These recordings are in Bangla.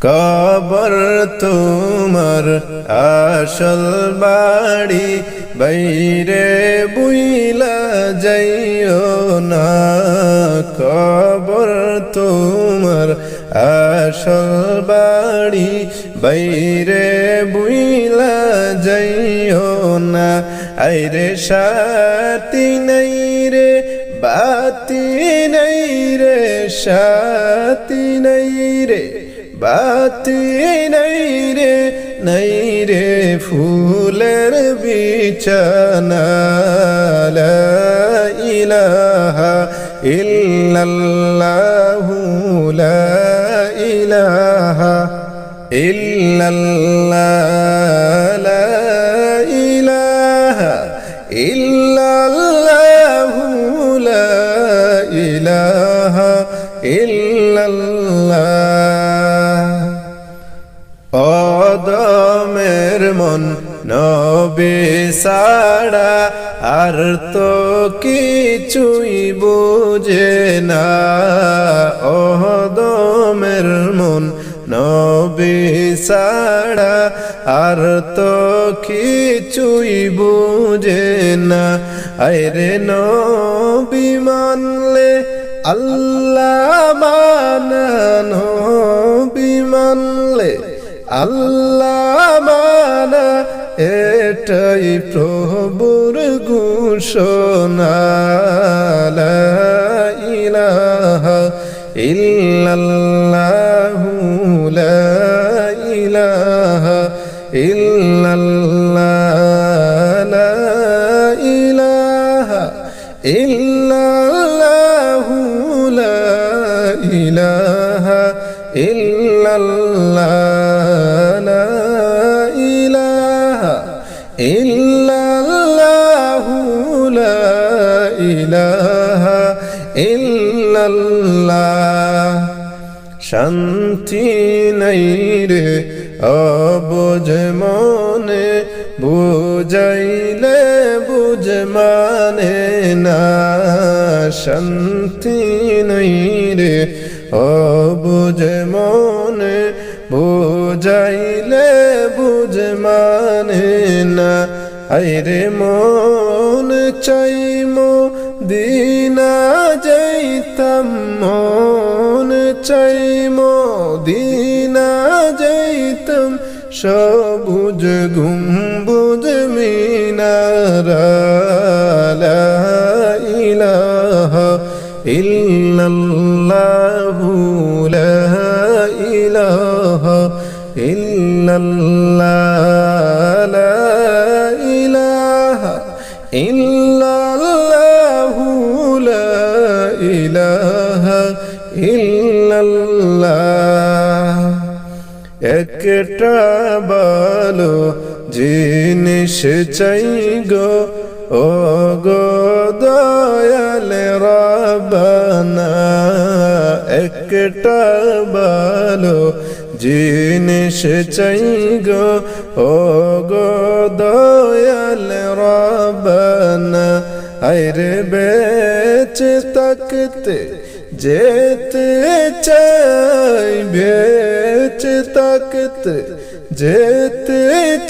কবর তোমার আসল বাড়ি, বাইরে বুইলা যাইও না। কবর তোমার আসল বাড়ি, বাইরে বুইলা যাইও না। আইরে সাথী নাই রে, বাতি নাই রে, সাথী নাই রে। বাতি নাই রে নাই রে ফুলের বিছানা ইলাহা ইল্লাল্লাহু লা ইলাহা ইল্লাল্লাহ লা ইলাহা ইল্লাল্লাহু লা ইলাহা ইল্লাল্লাহ মন নবে সাড়া আর তো কিছুই বুঝে না। অদমের মন নবে সাড়া আর তো কিছুই বুঝে না। আরে নবী মানলে আল্লাহ মানানো বিমানলে আল্লাহ এটাই প্রভুর ঘোষণা। ইলাহা ইল্লাল্লাহু লা ইলাহা ইল্লাল্লাহ। ইলাহা ইল্লাল্লাহু। শান্তি নাই রে। অবুঝ মনে, বুঝাইলে বুঝ মানে না। শান্তি নাই রে অবুঝ মনে, বুঝাইলে বুঝ মানে না। আইরে মন চাই মো দিনা যাইতাম মন চাই মো দিনা যাইতাম, সবুজ গুম্বুজ মিনারা ইলাহা ইল্লাল্লাহু লা ইল্লাল্লাহ, লা ইল্লাল্লাহু। একটা বলো জিনিস চাই গো। ও গো দয়াল রবানা একটা বলো জিনিস চাই গো। ও গো দয়াল রবানা আইরে বেঁচে তাকতে যেতে তাকতে যেতে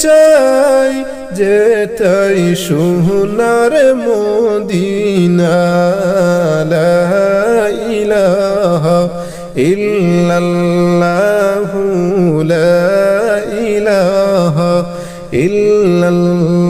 চাই যেতাই সোনার মদিনা ইলাহা ইল্লাল্লাহু লা ইলাহা ইল্লাল্লাহ।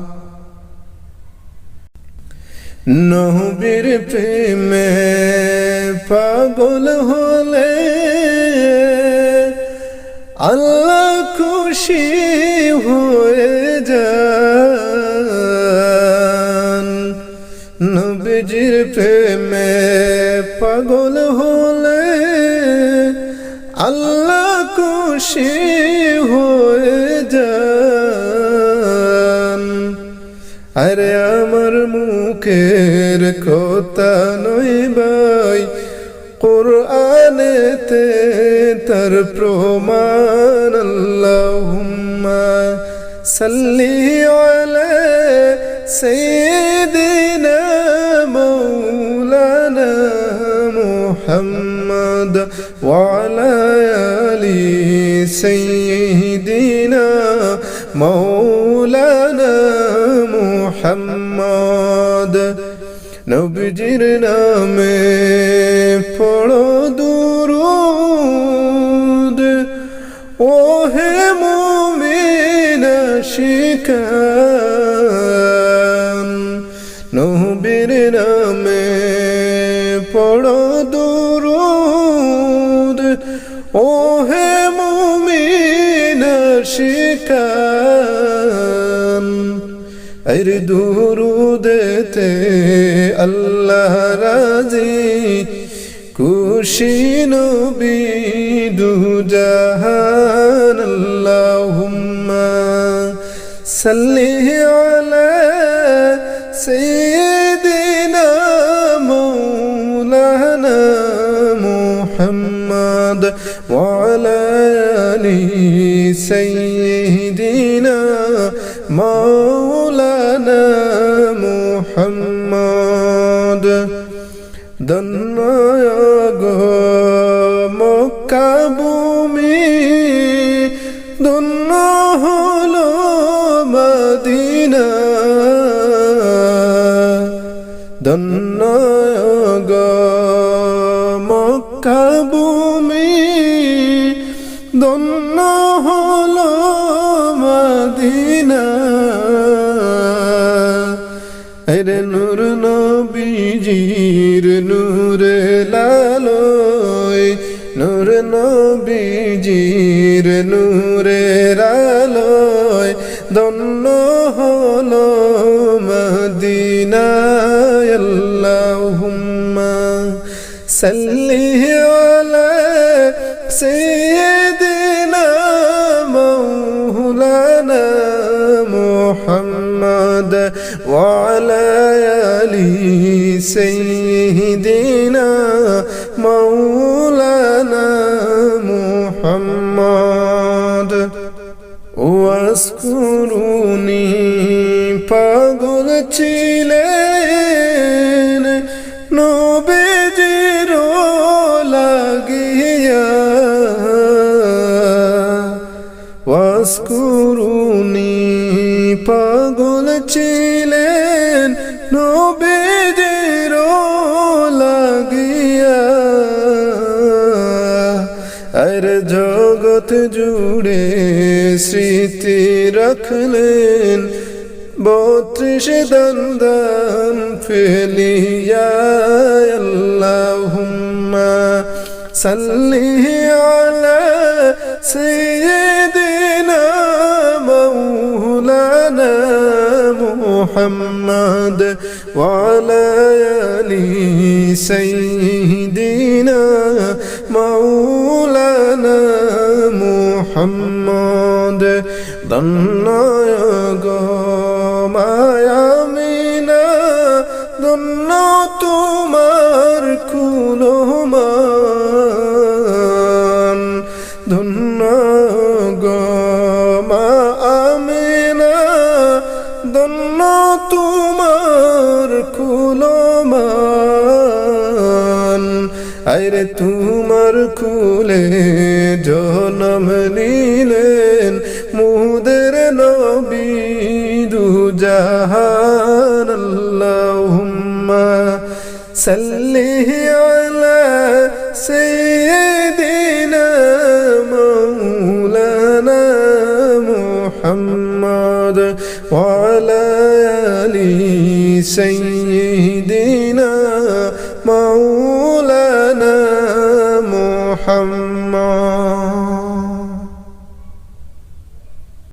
নহবীর প্রেমে পাগল হলে আল্লাহ খুশি হয়ে যান। নবীজির প্রেমে পাগল হলে আল্লাহ খুশি মুখের কথা নই ভাই। কোরআনেতে তার প্রমাণ আল্লাহুম্মা সাল্লি আলা সাইয়্যিদিনা মাওলানা মুহাম্মদ ওয়া আলা আলি সাইয়্যিদিনা মাওলানা মুহাম্মদ। নবীজির নামে পড়ো দুরুদ। ও মুমিন শিকান এর দুরুদেতে আল্লাহ রাজি, খুশি নবী দু জাহান আল্লাহুম্মা সাল্লি আলা সাইয়্যিদিনা মাওলানা মুহাম্মদ ওয়া আলা আলি সাইয়্যিদিনা মাওলানা দন্নয়গ মক্কা ভূমি দন্ন হলো মদিনা। দন্নয়গ মক্কা ভূমি হলো মদিনা। নবীর নূরের আলোয় দন্ন হলো মদিনায় আল্লাহুম্মা সাল্লি আলা সাইয়্যিদিনা মাওলানা মুহাম্মদ ওয়া আলা আলি সাইয়্যিদিনা জগৎ জুড়ে স্মৃতি রাখলেন বত্রিশ দন্দন ফেলিয়া আল্লাহুম্মা সাল্লি আলা সাইয়্যিদিনা মাওলানা মুহাম্মদ ওয়া ধন্য গো মায়ামিনা, ধন্য তোমার কুলমান। ধন্য গো মায়ামিনা, ধন্য তোমার কুলমান। আইরে তোমার কুলে জনম নীলেন, মুদ জাহান আল্লাহুম্মা সাল্লি আলা সাইয়্যিদিনা মাওলানা মুহাম্মদ ওয়া আলা আলি সাইয়্যিদিনা